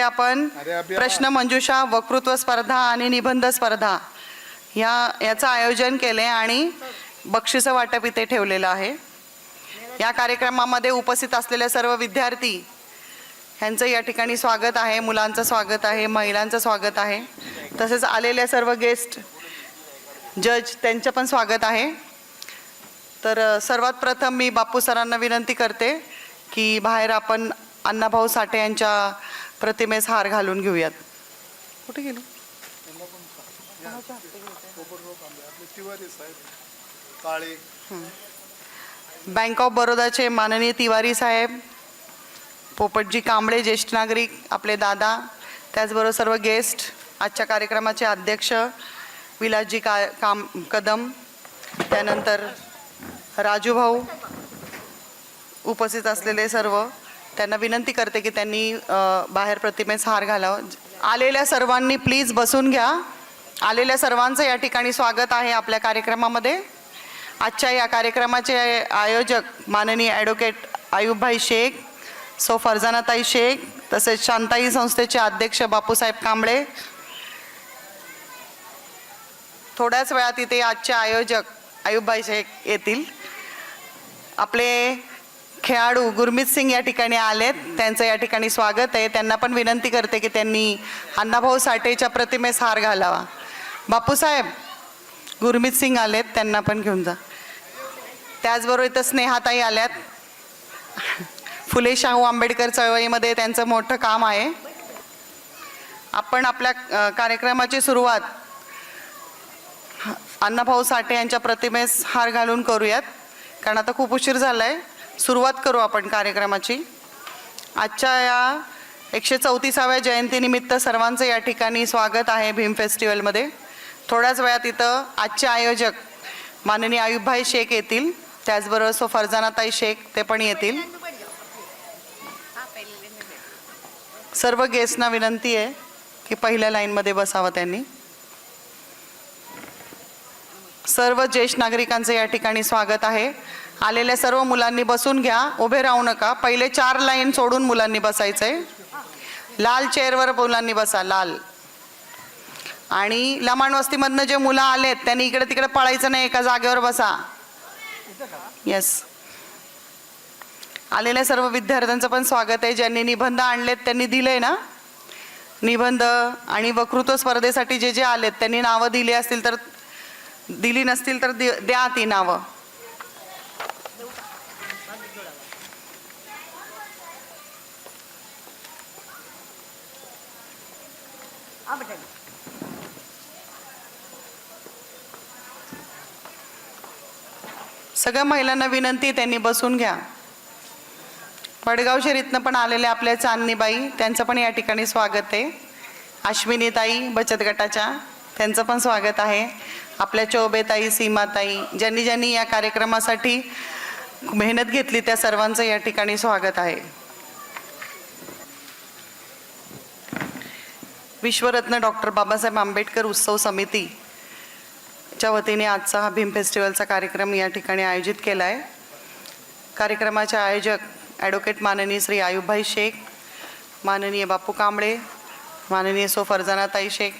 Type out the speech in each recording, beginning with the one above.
आपण प्रश्न मंजुषा वक्तृत्व स्पर्धा आणि निबंध स्पर्धा या याचं आयोजन केले आणि बक्षिसं वाटप इथे ठेवलेलं आहे. या कार्यक्रमामध्ये उपस्थित असलेले सर्व विद्यार्थी ह्यांचं या ठिकाणी स्वागत आहे मुलांचं स्वागत आहे महिलांचं स्वागत आहे. तसेच आलेले सर्व गेस्ट जज त्यांचं पण स्वागत आहे. तर सर्वात प्रथम मी बापू सरांना विनंती करते की बाहेर आपण अण्णाभाऊ साठे यांच्या प्रतिमेस हार घालून घेऊयात. कुठे गेलो? बँक ऑफ बरोडाचे माननीय तिवारी साहेब पोपटजी कांबळे ज्येष्ठ नागरिक आपले दादा त्याचबरोबर सर्व गेस्ट आजच्या कार्यक्रमाचे अध्यक्ष विलासजी का काम कदम त्यानंतर राजूभाऊ उपस्थित असलेले सर्व त्यांना विनंती करते की त्यांनी बाहेर प्रतिमेस हार घालावं. आलेल्या सर्वांनी प्लीज बसून घ्या. आलेल्या सर्वांचं या ठिकाणी स्वागत आहे आपल्या कार्यक्रमामध्ये. आजच्या या कार्यक्रमाचे आयोजक माननीय ॲडव्होकेट आयुबभाई शेख सो फरजानाताई शेख तसेच शांताई संस्थेचे अध्यक्ष बापूसाहेब कांबळे. थोड्याच वेळात इथे आजचे आयोजक आयुबभाई शेख येतील. आपले खेळाडू गुरमीत सिंग या ठिकाणी आलेत. त्यांचं या ठिकाणी स्वागत आहे. त्यांना पण विनंती करते की त्यांनी अण्णाभाऊ साठेच्या प्रतिमेस हार घालावा. बापूसाहेब गुरमीत सिंग आलेत. त्यांना पण घेऊन जा. त्याचबरोबर इथं स्नेहाताई आल्यात. फुले शाहू आंबेडकर चळवळीमध्ये त्यांचं मोठं काम आहे. आपण आपल्या कार्यक्रमाची सुरुवात अण्णाभाऊ साठे यांच्या प्रतिमेस हार घालून करूयात. कारण आता खूप उशीर झाला आहे सुरुवात करू आपण कार्यक्रमाची. आजच्या या एकशे चौतीसाव्या जयंतीनिमित्त सर्वांचं या ठिकाणी स्वागत आहे भीम फेस्टिवलमध्ये. थोड्याच वेळात इथं आजचे आयोजक माननीय आयुबभाई शेख येतील. त्याचबरोबर सो फरजानाताई शेख ते पण येतील. सर्व गेस्टना विनंती आहे की पहिल्या लाईनमध्ये बसावं त्यांनी. सर्व ज्येष्ठ नागरिकांचं या ठिकाणी स्वागत आहे. आलेल्या सर्व मुलांनी बसून घ्या. उभे राहू नका. पहिले चार लाईन सोडून मुलांनी बसायचं आहे लाल चेअरवर मुलांनी बसा लाल. आणि लमाण वस्तीमधनं जे मुलं आलेत त्यांनी इकडे तिकडे पळायचं नाही एका जागेवर बसा. येस आलेल्या सर्व विद्यार्थ्यांचं पण स्वागत आहे. ज्यांनी निबंध आणलेत त्यांनी दिले ना? निबंध आणि वक्तृत्व स्पर्धेसाठी जे जे आलेत त्यांनी नावं दिली असतील तर दिली नसतील तर दि- द्या ती नावं. सगळ्या महिलांना विनंती त्यांनी बसून घ्या. वडगाव शरीतनं पण आलेले आपल्या चांदणीबाई त्यांचं पण या ठिकाणी स्वागत आहे. अश्विनीताई बचत गटाच्या त्यांचं पण स्वागत आहे. आपल्या चौबेताई सीमाताई ज्यांनी ज्यांनी या कार्यक्रमासाठी मेहनत घेतली त्या सर्वांचं या ठिकाणी स्वागत आहे. विश्वरत्न डॉक्टर बाबासाहेब आंबेडकर उत्सव समिती च्या वतीने आजचा हा भीम फेस्टिवलचा कार्यक्रम या ठिकाणी आयोजित केला आहे कार्यक्रमाचे आयोजक ॲडव्होकेट माननीय श्री आयुभाई शेख माननीय बापू कांबळे माननीय सो फरजानाताई शेख.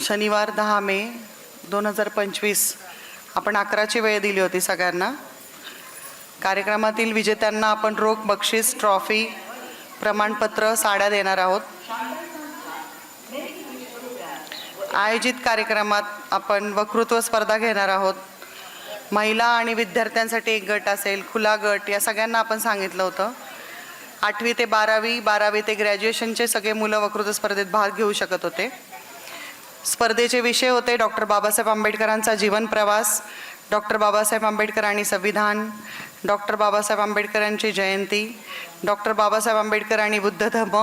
शनिवार दहा मे दोन हजार पंचवीस आपण अकराची वेळ दिली होती सगळ्यांना. कार्यक्रमातील विजेत्यांना आपण रोख बक्षीस ट्रॉफी प्रमाणपत्र साड्या देणार आहोत. आयोजित कार्यक्रमात आपण वक्तृत्व स्पर्धा घेणार आहोत. महिला आणि विद्यार्थ्यांसाठी एक गट असेल खुला गट या सगळ्यांना आपण सांगितलं होतं. आठवी ते बारावी बारावी ते ग्रॅज्युएशनचे सगळे मुलं वक्तृत्व स्पर्धेत भाग घेऊ शकत होते. स्पर्धेचे विषय होते डॉक्टर बाबासाहेब आंबेडकरांचा जीवन प्रवास डॉक्टर बाबासाहेब आंबेडकर आणि संविधान डॉक्टर बाबासाहेब आंबेडकरांची जयंती डॉक्टर बाबासाहेब आंबेडकर आणि बुद्ध धर्म.